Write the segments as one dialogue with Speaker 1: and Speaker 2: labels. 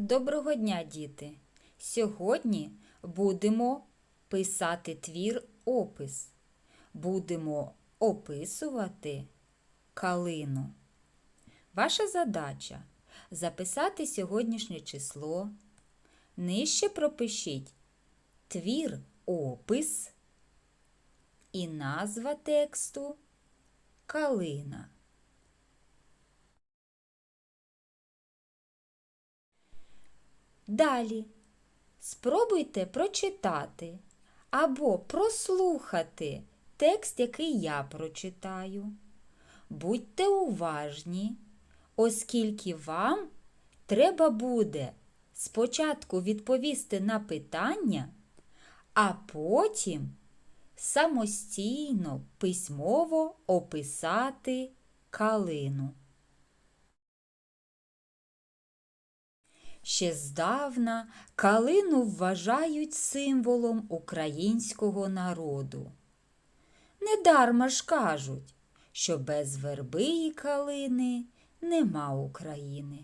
Speaker 1: Доброго дня, діти! Сьогодні будемо писати твір опис. Будемо описувати калину. Ваша задача записати сьогоднішнє число. Нижче пропишіть твір опис і назва тексту Калина. Далі спробуйте прочитати або прослухати текст, який я прочитаю. Будьте уважні, оскільки вам треба буде спочатку відповісти на питання, а потім самостійно письмово описати калину. Ще здавна калину вважають символом українського народу. Недарма ж кажуть, що без верби і калини нема України.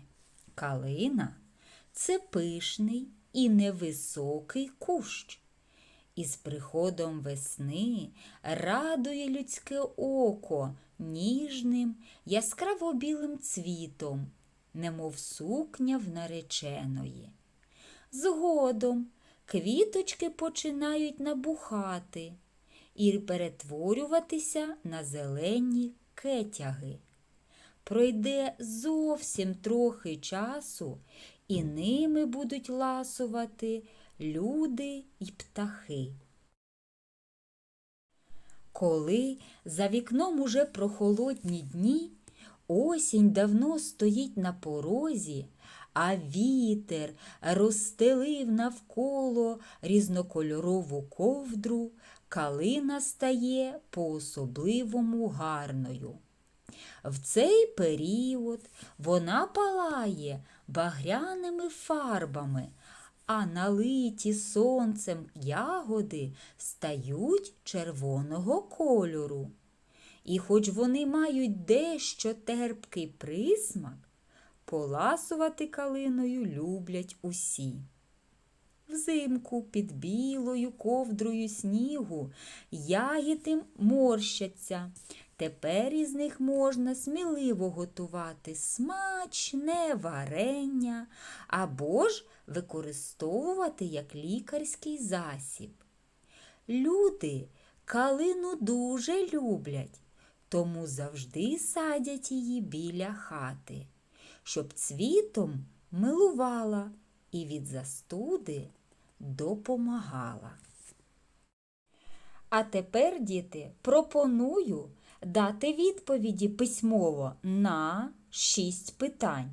Speaker 1: Калина це пишний і невисокий кущ. Із приходом весни радує людське око ніжним, яскраво білим цвітом немов сукня в нареченої. Згодом квіточки починають набухати і перетворюватися на зелені кетяги. Пройде зовсім трохи часу, і ними будуть ласувати люди й птахи. Коли за вікном уже прохолодні дні, Осінь давно стоїть на порозі, а вітер розстелив навколо різнокольорову ковдру, калина стає по-особливому гарною. В цей період вона палає багряними фарбами, а налиті сонцем ягоди стають червоного кольору. І хоч вони мають дещо терпкий присмак, поласувати калиною люблять усі. Взимку під білою ковдрою снігу ягіди морщаться. Тепер із них можна сміливо готувати смачне варення або ж використовувати як лікарський засіб. Люди калину дуже люблять тому завжди садять її біля хати, щоб цвітом милувала і від застуди допомагала. А тепер, діти, пропоную дати відповіді письмово на шість питань.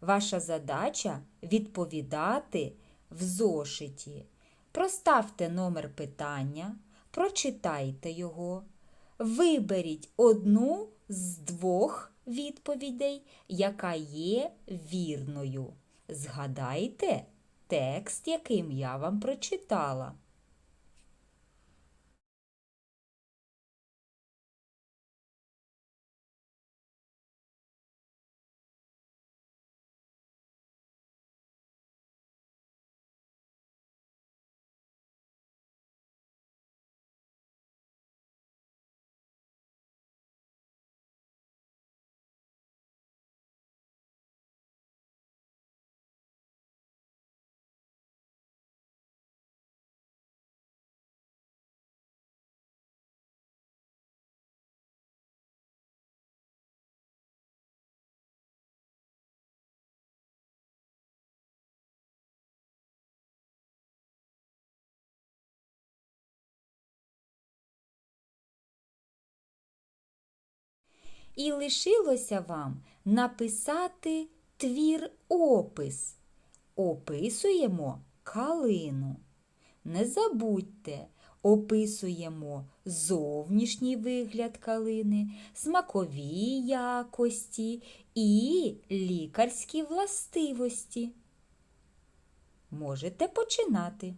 Speaker 1: Ваша задача відповідати в зошиті. Проставте номер питання, прочитайте його. Виберіть одну з двох відповідей, яка є вірною. Згадайте текст, яким я вам прочитала. І лишилося вам написати твір опис. Описуємо калину. Не забудьте, описуємо зовнішній вигляд калини, смакові якості і лікарські властивості. Можете починати.